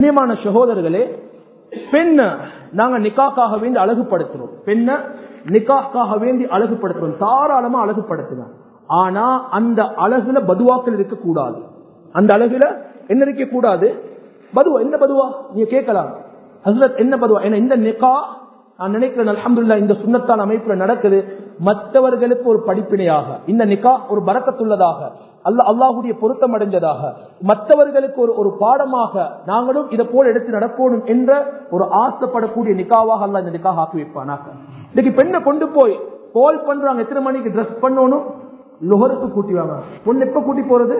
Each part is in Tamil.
கண்ணியமான சகோதரர்களே பெண்ண நாங்க நிக்காக்காக வேண்டி அழகுபடுத்துறோம். பெண்ண நிக்காக்காக வேண்டி அழகுபடுத்துறோம். தாராளமா அழகுபடுத்துறோம் ஆனா அந்த அழகுல பதுவாக்கள் இருக்க கூடாது அந்த அழகுல என்ன இருக்க கூடாது பதுவா என்ன பதுவா? நீங்க கேட்கலாம். ஹசரத் என்ன பதுவா? ஏன்னா இந்த நிக்கா நான் நினைக்கிறேன் அலமதுல்லா இந்த சுண்ணத்தான அமைப்புல நடக்குது. மற்றவர்களுக்கு ஒரு படிப்பினையாக இந்த நிக்கா ஒரு பறக்கத்துள்ளதாக அல்ல அல்லாஹுடைய பொருத்தம் அடைஞ்சதாக மற்றவர்களுக்கு ஒரு ஒரு பாடமாக நாங்களும் இதை போல எடுத்து நடக்கணும் என்ற ஒரு ஆசைப்படக்கூடிய நிக்காவாக அல்ல இந்த நிக்காக ஆக்கி வைப்பானாக. இன்னைக்கு பெண்ணை கொண்டு போய் கால் பண்றாங்க எத்தனை மணிக்கு ட்ரெஸ் பண்ணணும்? லுகருக்கு கூட்டி வாங்க. பொண்ணு எப்ப கூட்டி போறது?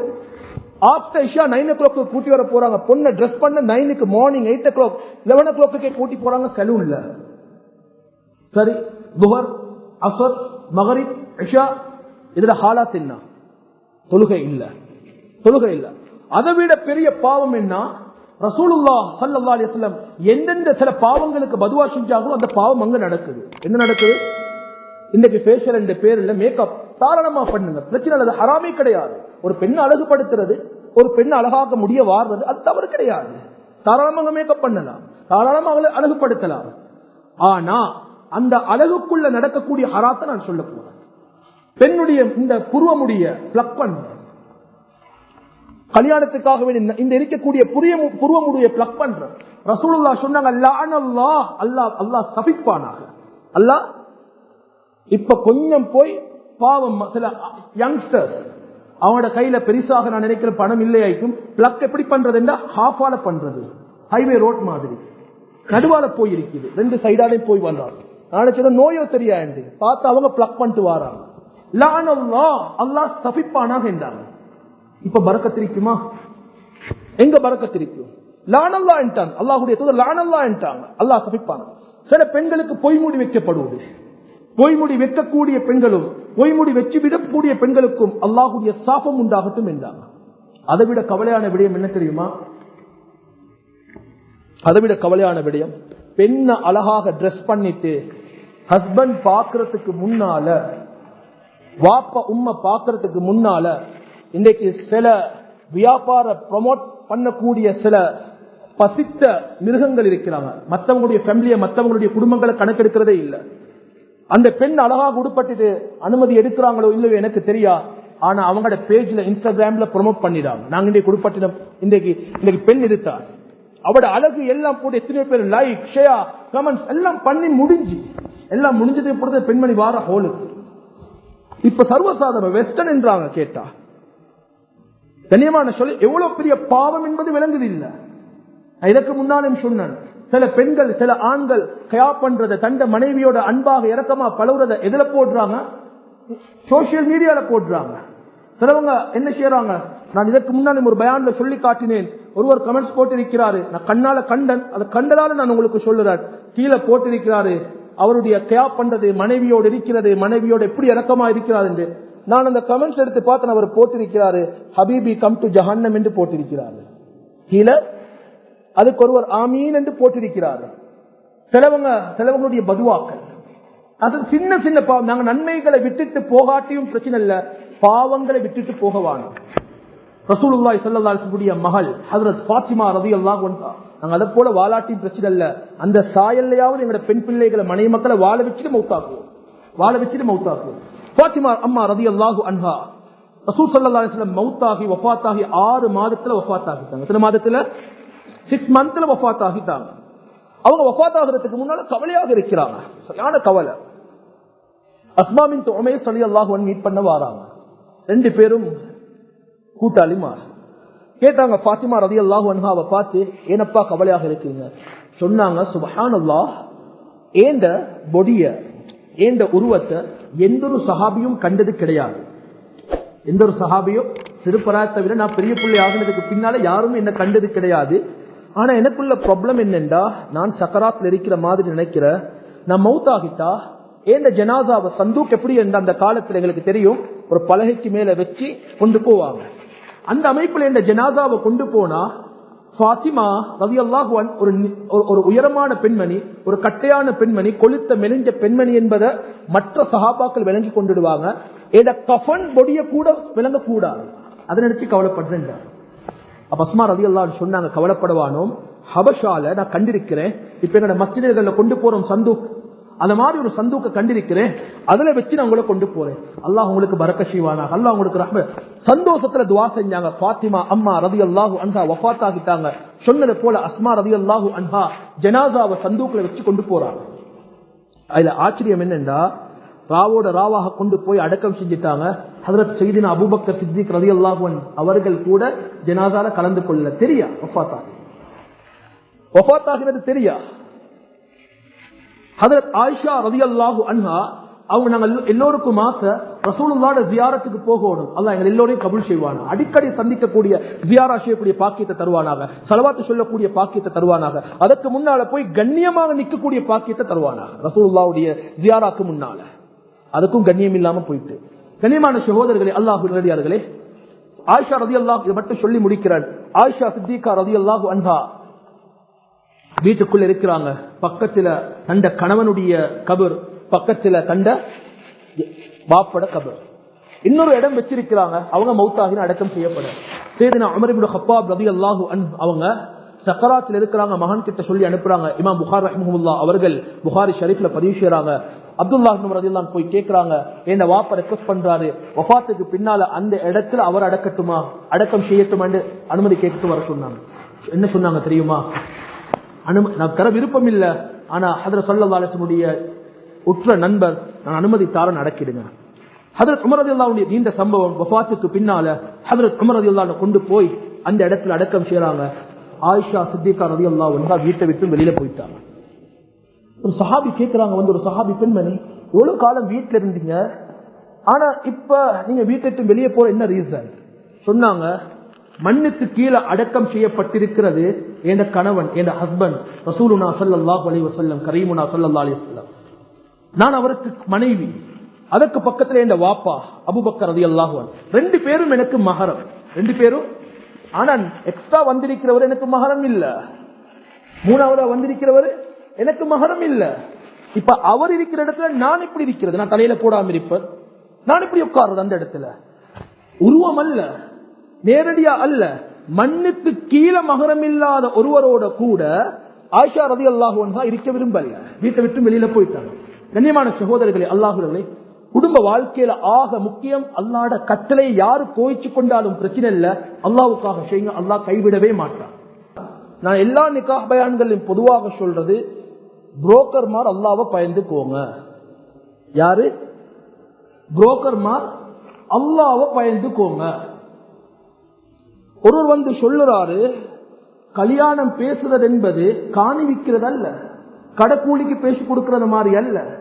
ஆஃப்டர் இஷா நைன் ஓ கிளாக் கூட்டி வர போறாங்க. பொண்ணை ட்ரெஸ் பண்ண நைனுக்கு morning eight o'clock eleven o'clock கூட்டி போறாங்க சலூன்ல சரி துஹர் அசத் மகரிப் இஷா இதுல ஹாலாத் என்ன? தொழுகை இல்ல. தொழுகை இல்ல. அதை விட பெரிய பாவம் என்ன? ரசூலுல்லா சல்லா அலிஸ்லம் எந்தெந்த சில பாவங்களுக்கு பதுவா செஞ்சாங்களோ அந்த பாவம் அங்க நடக்குது. என்ன நடக்குது? இன்னைக்கு ஃபேஷியல் என்ற பேர்ல மேக்கப் தாராளமா பண்ணுங்க. பிரச்சனை அல்லது அது ஹராமே கிடையாது. ஒரு பெண்ணை அழகுபடுத்துறது ஒரு பெண்ணை அழகாக்க முடிய வாடுறது அது தவறு கிடையாது. தாராளமாக மேக்கப் பண்ணலாம். தாராளமாக அழகுபடுத்தலாம். ஆனா அந்த அழகுக்குள்ள நடக்கக்கூடிய ஹராத்தை நான் சொல்ல போறேன். பெண்ணுடைய இந்த புருவமுடைய பிளக் பண்ற கல்யாணத்துக்காக வேண்டி இந்த- இந்த இருக்கக்கூடிய புரிய புருவமுடைய பிளக் பண்ற ரசூலுல்லா சொன்னாங்க அல்லாஹ் அல்லாஹ் அல்லாஹ் சபிப்பானாக. அல்லாஹ் இப்ப கொஞ்சம் போய் பாவம் சில யங்ஸ்டர்ஸ் அவனோட கையில பெருசாக நான் நினைக்கிற பணம் இல்லையாய்க்கும் பிளக் எப்படி பண்றதுன்னா ஹாஃபால பண்றது. ஹைவே ரோட் மாதிரி. நடுவால போய் இருக்குது. ரெண்டு சைடாலே போய் வந்தாங்க நான் நோயோ தெரியாது. பார்த்து அவங்க பிளக் பண்ணிட்டு வாராங்க. லானல்லா அல்லாஹ் சபிப்பானாக என்றாங்க. இப்ப பறக்கத்திருக்குமா எங்க பறக்கத்திருக்கும் லானல்லா என்றாங்க. அல்லாஹுடைய தூதர் லானல்லா என்றாங்க. அல்லாஹ் சபிப்பான. சில பெண்களுக்கு பொய்மூடி வைக்கப்படுவது. பொய்முடி வைக்கக்கூடிய பெண்களும் பொய்முடி வச்சு விடக்கூடிய பெண்களுக்கும் அல்லாஹுடைய சாபம் உண்டாகட்டும் என்றாங்க. அதை விட கவலையான விடயம் என்ன தெரியுமா? அதை விட கவலையான விடயம் பெண்ணை அழகாக ட்ரெஸ் பண்ணிட்டு ஹஸ்பண்ட் பாக்குறதுக்கு முன்னால வாப்ப உம்மை பாக்குறதுக்கு முன்னால இன்றைக்கு சில வியாபார ப்ரமோட் பண்ணக்கூடிய சில பசித்த மிருகங்கள் இருக்கிறாங்க. மற்றவங்களுடைய ஃபேமிலியை மற்றவங்களுடைய குடும்பங்களை கணக்கெடுக்கிறதே இல்லை. அந்த பெண் அழகாக உடுப்பட்டுட்டு அனுமதி எடுக்கிறாங்களோ இல்லையோ எனக்கு தெரியா? ஆனா அவங்களோட பேஜ்ல இன்ஸ்டாகிராம்ல ப்ரொமோட் பண்ணிடுறாங்க. நாங்க இன்றைக்கு குடுப்பட்டினம் இன்றைக்கு இன்றைக்கு பெண் எடுத்தார் அவட அழகு எல்லாம் போட்டு எத்தனையோ பேர் லைக் ஷேயா கமெண்ட்ஸ் எல்லாம் பண்ணி முடிஞ்சு. எல்லாம் முடிஞ்சது பொறுத்து பெண்மணி வார ஹோலுக்கு இப்ப சர்வசாதாரண வெஸ்டர்ன் என்றாங்க கேட்டா. கண்ணியமான சொல்லி எவ்வளவு பெரிய பாவம் என்பது விளங்குது இல்ல இதற்கு முன்னாலும் சொன்னேன். சில பெண்கள் சில ஆண்கள் கயா பண்றத தண்ட மனைவியோட அன்பாக இறக்கமா பழகுறத எதுல போடுறாங்க? சோசியல் மீடியால போடுறாங்க. சிலவங்க என்ன செய்யறாங்க? நான் இதற்கு முன்னாலும் ஒரு பயான்ல சொல்லி காட்டினேன். ஒருவர் கமெண்ட்ஸ் போட்டிருக்கிறாரு. நான் கண்ணால கண்டன். அதை கண்டதால நான் உங்களுக்கு சொல்லுறேன். கீழே போட்டிருக்கிறாரு. அவருடைய கயா பண்றது மனைவியோடு இருக்கிறது மனைவியோடு எப்படி இறக்கமா இருக்கிறார் என்று. நான் அந்த கமெண்ட்ஸ் எடுத்து பார்த்தேன் அவர் போட்டிருக்கிறாரு ஹபீபி கம் டு ஜஹன்னம் என்று போட்டிருக்கிறாரு. கீழே அதுக்கு ஒருவர் ஆமீன் என்று போட்டிருக்கிறாரு. சிலவங்க சிலவங்களுடைய பதுவாக்கள். அது சின்ன சின்ன பாவம் நாங்க நன்மைகளை விட்டுட்டு போகாட்டியும் பிரச்சனை இல்லை பாவங்களை விட்டுட்டு போகவானோம் ரசூலுல்லாய் ஸல்லல்லாஹு மகள் ஹஜ்ரத் பாத்திமா ரலியல்லாஹு அன்ஹா. நாங்க அதை போல வாலாட்டியும் பிரச்சனை இல்ல அந்த சாயல்லையாவது எங்களோட பெண் பிள்ளைகளை மனை மக்களை வாழ வச்சுட்டு மௌத்தாக்குவோம். வாழ வச்சுட்டு மௌத்தாக்குவோம். பாத்திமா அம்மா ரலியல்லாஹு அன்ஹா ரசூல் சல்லா அலைஹி வஸல்லம் மௌத்தாகி வஃபாத்தாகி ஆறு மாதத்துல வஃபாத்தாகிட்டாங்க. எத்தனை மாதத்துல? சிக்ஸ் மந்த்ல வஃபாத் அவங்க வஃபாத் முன்னால கவலையாக இருக்கிறாங்க. சரியான கவலை. அஸ்மாமின் தொமை சொல்லி அல்லாஹுவன் மீட் பண்ண வாராங்க. ரெண்டு பேரும் கூட்டாளி கேட்டாங்க பாத்திமா ரதி அல்லாஹு அன்ஹாவை பார்த்து ஏனப்பா கவலையாக இருக்குங்க? சொன்னாங்க சுபஹான் அல்லாஹ் ஏண்ட பொடிய ஏண்ட உருவத்தை எந்த ஒரு சஹாபியும் கண்டது கிடையாது. எந்த ஒரு சஹாபியும் சிறுபராத்தை விட நான் பெரிய பிள்ளை ஆகினதுக்கு பின்னால யாரும் என்ன கண்டது கிடையாது. ஆனா எனக்குள்ள ப்ராப்ளம் என்னென்றா நான் சக்கராத்தில் இருக்கிற மாதிரி நினைக்கிறேன் நான் மவுத் ஆகிட்டா ஏந்த ஜனாசாவை சந்தூக் எப்படி என்ற அந்த காலத்தில் எங்களுக்கு தெரியும் ஒரு பலகைக்கு மேல வச்சு கொண்டு போவாங்க. அந்த அமைப்புல இந்த ஜனாதாவை கொண்டு போனா ஃபாத்திமா ரவி அல்லாஹுவன் ஒரு ஒரு- உயரமான பெண்மணி ஒரு கட்டையான பெண்மணி கொளுத்த மெலிஞ்ச பெண்மணி என்பதை மற்ற சகாபாக்கள் விளங்கி கொண்டுடுவாங்க. ஏட கஃபன் பொடிய கூட விளங்கக்கூடாது. அதை நினைச்சு கவலைப்படுறேன் அப்ப அஸ்மா ரதி சொன்னாங்க கவலைப்படுவானோம் ஹபஷால நான் கண்டிருக்கிறேன். இப்ப என்னோட மஸ்ஜிதுகள்ல கொண்டு போறோம் சந்தூக். அந்த மாதிரி ஒரு சந்தூக்க கண்டிருக்கிறேன். அதுல வச்சு நான் உங்களை கொண்டு போறேன். அல்லாஹ் உங்களுக்கு பரக்க செய்வானா அல்லாஹ் உங்களுக்கு ரஹ்ம சந்தோஷத்துல துவா செஞ்சாங்க. பாத்திமா அம்மா ரவி அல்லாஹு அன்ஹா வஃத்தாகிட்டாங்க. சொன்னது போல அஸ்மா ரவி அல்லாஹு அன்ஹா ஜனாசாவை சந்தூக்கில் வச்சு கொண்டு போறாங்க. அதுல ஆச்சரியம் என்னன்னா ராவோட ராவாக கொண்டு போய் அடக்கம் செஞ்சுட்டாங்க. ஹதரத் செய்தின அபுபக்கர் சித்திக் ரதி அல்லாஹுவன் அவர்கள் கூட ஜனாதால கலந்து கொள்ள தெரியா? ஒஃபாத்தாகி ஒஃபாத்தாகிறது தெரியா? ஹதரத் ஆயிஷா ரதி அல்லாஹு அன்ஹா அவங்க நாங்க எல்லோருக்கும் ஆசை ரசூலுல்லாட ஜியாரத்துக்கு போகணும். அல்லாஹ் எங்க எல்லோரையும் கபுல் செய்வானா அடிக்கடி சந்திக்கக்கூடிய ஜியாரா செய்யக்கூடிய பாக்கியத்தை தருவானாக. சலவாத்து சொல்லக்கூடிய பாக்கியத்தை தருவானாக. அதற்கு முன்னால போய் கண்ணியமாக நிற்கக்கூடிய பாக்கியத்தை தருவானாக. ரசூலுல்லாவுடைய ஜியாராக்கு முன்னால. அதுக்கும் கண்ணியம் இல்லாம போயிட்டு. கண்ணியமான சகோதரர்களே அல்லாஹு நேரடியார்களே ஆயிஷா ரதி அல்லாஹ் இதை மட்டும் சொல்லி முடிக்கிறார். ஆயிஷா சித்திகா ரதி அல்லாஹு அன்ஹா வீட்டுக்குள்ள இருக்கிறாங்க. பக்கத்துல கண்ட கணவனுடைய கபர் பக்கத்துல கண்ட பாப்பட கபர். இன்னொரு இடம் வச்சிருக்கிறாங்க. அவங்க மௌத்தாகின அடக்கம் செய்யப்பட சேதனா அமரிபுல் ஹப்பாப் ரதி அல்லாஹு அவங்க சக்கராத்தில் இருக்கிறாங்க. மகன் கிட்ட சொல்லி அனுப்புறாங்க. இமாம் புகார் ரஹ்முல்லா அவர்கள் புகாரி ஷரீஃப்ல பதிவு செய்யறாங்க அப்துல்லா ரதியல்லான் போய் கேட்கிறாங்க என்ன வாப்ப ரெக்வஸ்ட் பண்றாரு? வஃபாத்துக்கு பின்னால அந்த இடத்துல அவர் அடக்கட்டுமா? அடக்கம் செய்யட்டுமான்னு அனுமதி கேட்டு வர சொன்னாங்க. என்ன சொன்னாங்க தெரியுமா? அனுமதி நான் தர விருப்பம் இல்லை. ஆனா அதுல சொல்ல அலைஹி உற்ற நண்பர் நான் அனுமதி தார நடக்கிடுங்க. ஹதரத் உமர் ரலியல்லாஹுடைய நீண்ட சம்பவம் வஃபாத்துக்கு பின்னால ஹதரத் உமர் ரலியல்லாஹு கொண்டு போய் அந்த இடத்துல அடக்கம் செய்யறாங்க. ஆயிஷா சித்திகா ரலியல்லாஹு அன்ஹா வீட்டை விட்டு வெளியில போயிட்டாங்க. ஒரு சஹாபி கேட்கிறாங்க வந்து ஒரு சஹாபி பெண்மணி எவ்வளவு காலம் வீட்டுல இருந்தீங்க? ஆனா இப்ப நீங்க வீட்டை விட்டு வெளியே போற என்ன ரீசன் சொன்னாங்க மண்ணுக்கு கீழே அடக்கம் செய்யப்பட்டிருக்கிறது என் கணவன் என் ஹஸ்பண்ட் ரசூலுனா சல்லாஹ் அலி வசல்லம் கரீமுனா சல்லா அலி வல்லம் நான் அவருக்கு மனைவி. அதற்கு பக்கத்துல இந்த வாப்பா அபுபக்கர் அது அன்ஹு. ரெண்டு பேரும் எனக்கு மகரம். ரெண்டு பேரும்? ஆனா எக்ஸ்ட்ரா வந்திருக்கிறவர் எனக்கு மகரம் இல்ல. மூணாவதா வந்திருக்கிறவர்? எனக்கு மகரம் இல்ல. இப்ப அவர் இருக்கிற இடத்துல நான் இப்படி இருக்கிறது. நான் தலையில போடாம இருப்பேன். நான் இப்படி உட்கார்றது அந்த இடத்துல. உருவம் அல்ல. நேரடியா அல்ல. மண்ணுக்கு கீழே மகரம் இல்லாத ஒருவரோட கூட ஆயிஷா ரதி அல்லாஹுவன் இருக்க விரும்பல. வீட்டை விட்டு வெளியில போயிட்டாங்க. கண்ணியமான சகோதரர்களே அல்லாஹுடனே குடும்ப வாழ்க்கையில ஆக முக்கியம். அல்லாட கட்டளை யாரு கோயிச்சு கொண்டாலும் பிரச்சனை இல்ல. அல்லாவுக்காக செய்யுங்க. அல்லாஹ் கைவிடவே மாட்டான். நான் எல்லா நிக்காஹ் பயான்களையும் பொதுவாக சொல்றது புரோக்கர்மார் அல்லாவை பயந்துக்கோங்க. யாரு? புரோக்கர்மார் அல்லாவை பயந்துக்கோங்க. ஒருவர் வந்து சொல்லுறாரு கல்யாணம் பேசுறது என்பது காணிவிக்கிறது அல்ல கடைக்கூலிக்கு பேசி கொடுக்கறது மாதிரி அல்ல.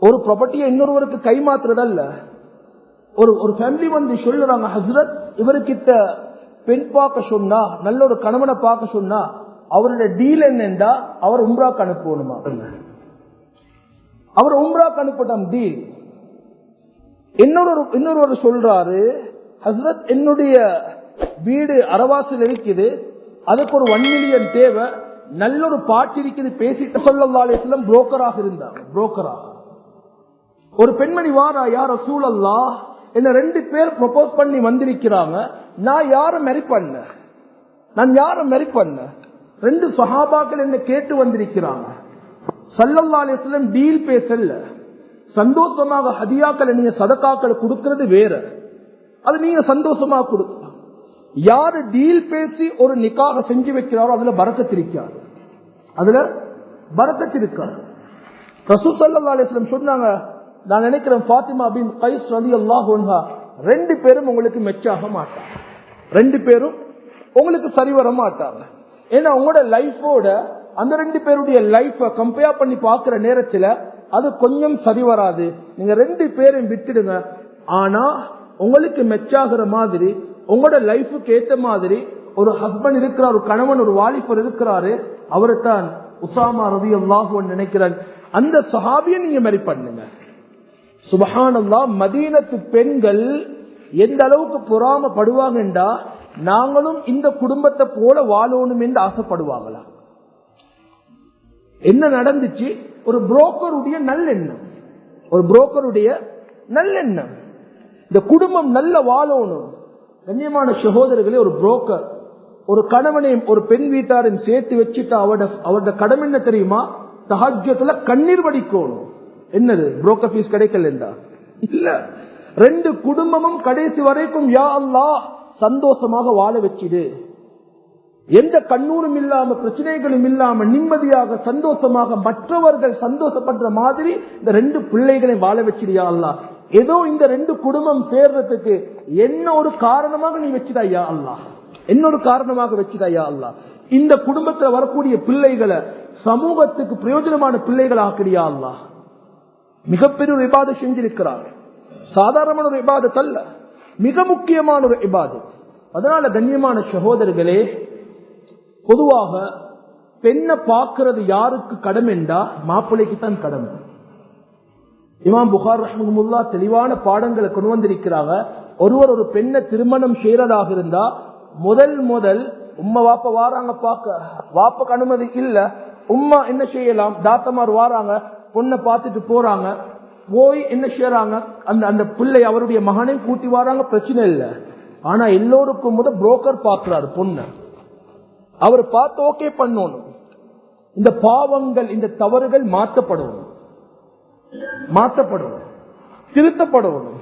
ஒரு ப்ராப்பர்ட்டியை இன்னொருவருக்கு கைமாத்துறது அல்ல ஒரு ஒரு ஃபேமிலி வந்து சொல்லுறாங்க ஹசரத் இவருக்கிட்ட பெண் பார்க்க சொன்னா நல்ல ஒரு கணவனை பார்க்க சொன்னா அவருடைய டீல் என்னண்டா அவர் உம்ராக்கு அனுப்பணுமா? அவர் உம்ராக்கு அனுப்பட்டும் டீல் இன்னொரு இன்னொரு சொல்றாரு ஹசரத் என்னுடைய வீடு அரவாசில் இருக்குது. அதுக்கு ஒரு ஒன் மில்லியன் தேவை. நல்ல ஒரு பாட்டு இருக்குது. பேசிட்டு சொல்லலாம் புரோக்கராக இருந்தார். புரோக்கராக ஒரு பெண்மணி வாரா யார சூழல்லா என்ன ரெண்டு பேர் ப்ரொபோஸ் பண்ணி வந்திருக்கிறாங்க. நான் யார மெரி பண்ண? நான் யார மெரி பண்ண? ரெண்டு சஹாபாக்கள் என்ன கேட்டு வந்திருக்கிறாங்க. சல்லல்லா அலிஸ்லம் டீல் பேசல. சந்தோஷமாக ஹதியாக்களை நீங்க சதக்காக்கள் கொடுக்கறது வேற. அது நீங்க சந்தோஷமா கொடுக்கலாம் யாரு டீல் பேசி ஒரு நிக்காக செஞ்சு வைக்கிறாரோ அதுல பறக்கத்திருக்காரு அதுல பறக்கத்திருக்காரு ரசூ சல்லா அலிஸ்லம் சொன்னாங்க நான் நினைக்கிறேன் பாத்திமா பின் கைஸ் அலி அல்லாஹா ரெண்டு பேரும் உங்களுக்கு மெச்சாக மாட்டாங்க. ரெண்டு பேரும் உங்களுக்கு சரி வர மாட்டாங்க. ஏன்னா உங்களோட லைஃபோட அந்த ரெண்டு பேருடைய லைஃப கம்பேர் பண்ணி பாக்குற நேரத்துல அது கொஞ்சம் சரி வராது. நீங்க ரெண்டு பேரையும் விட்டுடுங்க. ஆனா உங்களுக்கு மெச்சாகிற மாதிரி உங்களோட லைஃபுக்கு ஏத்த மாதிரி ஒரு ஹஸ்பண்ட் இருக்கிறார் ஒரு கணவன் ஒரு வாலிபர் இருக்கிறாரு அவரை தான் உசாமா ரவி அல்லாஹுவன் நினைக்கிறார். அந்த சஹாபியை நீங்க மாதிரி பண்ணுங்க. சுபஹானல்லா மதீனத்து பெண்கள் எந்த அளவுக்கு பொறாமப்படுவாங்கன்றா நாங்களும் இந்த குடும்பத்தை போல வாழணும் என்று ஆசைப்படுவாங்களா? என்ன நடந்துச்சு? ஒரு புரோக்கருடைய நல்லெண்ணம். ஒரு புரோக்கருடைய நல்லெண்ணம். இந்த குடும்பம் நல்ல வாழணும். கண்ணியமான சகோதரர்களே ஒரு புரோக்கர் ஒரு கணவனையும் ஒரு பெண் வீட்டாரையும் சேர்த்து வச்சுட்டு அவட அவரோட கடமை என்ன தெரியுமா? தகாஜத்துல கண்ணீர் வடிக்கணும். என்னது? புரோக்கர் ஃபீஸ் கிடைக்கல இல்ல. ரெண்டு குடும்பமும் கடைசி வரைக்கும் யா அல்லா சந்தோஷமாக வாழ வச்சிடு. எந்த கண்ணூரும் இல்லாம பிரச்சனைகளும் இல்லாம நிம்மதியாக சந்தோஷமாக மற்றவர்கள் சந்தோஷப்படுற மாதிரி இந்த ரெண்டு பிள்ளைகளை வாழ வச்சிருயா அல்லா ஏதோ இந்த ரெண்டு குடும்பம் சேர்றதுக்கு என்ன ஒரு காரணமாக நீ வச்சிடாயா அல்லா என்ன ஒரு காரணமாக வச்சிடாயா அல்லா இந்த குடும்பத்துல வரக்கூடிய பிள்ளைகளை சமூகத்துக்கு பிரயோஜனமான பிள்ளைகள் ஆக்கிறியா அல்லா மிகப்பெரிய ஒரு இபாதை செஞ்சிருக்கிறார். சாதாரணமான ஒரு இபாதத் அல்ல மிக முக்கியமான ஒரு இபாதத். அதனால கண்ணியமான சகோதரர்களே பொதுவாக பெண்ணை பார்க்கறது யாருக்கு கடமைண்டா மாப்பிள்ளைக்கு தான் கடமை இமாம் புகார் ரஹ்மதுல்லா தெளிவான பாடங்களை கொண்டு வந்திருக்கிறாங்க. ஒருவர் ஒரு பெண்ணை திருமணம் செய்யறதாக இருந்தா முதல் முதல் உம்மா வாப்ப வாராங்க பார்க்க. வாப்பக்கு அனுமதி இல்ல. உம்மா என்ன செய்யலாம்? தாத்தமார் வாராங்க. பொண்ணை பார்த்துட்டு போறாங்க போய் என்ன செய்யறாங்க அந்த அந்த பிள்ளை அவருடைய மகனையும் கூட்டி வராங்க பிரச்சனை இல்லை. ஆனா எல்லோருக்கும் முத புரோக்கர் பாக்குறாரு பொண்ணை. அவர் பார்த்து ஓகே பண்ணணும். இந்த பாவங்கள் இந்த தவறுகள் மாற்றப்படணும். மாற்றப்படணும். திருத்தப்படணும்.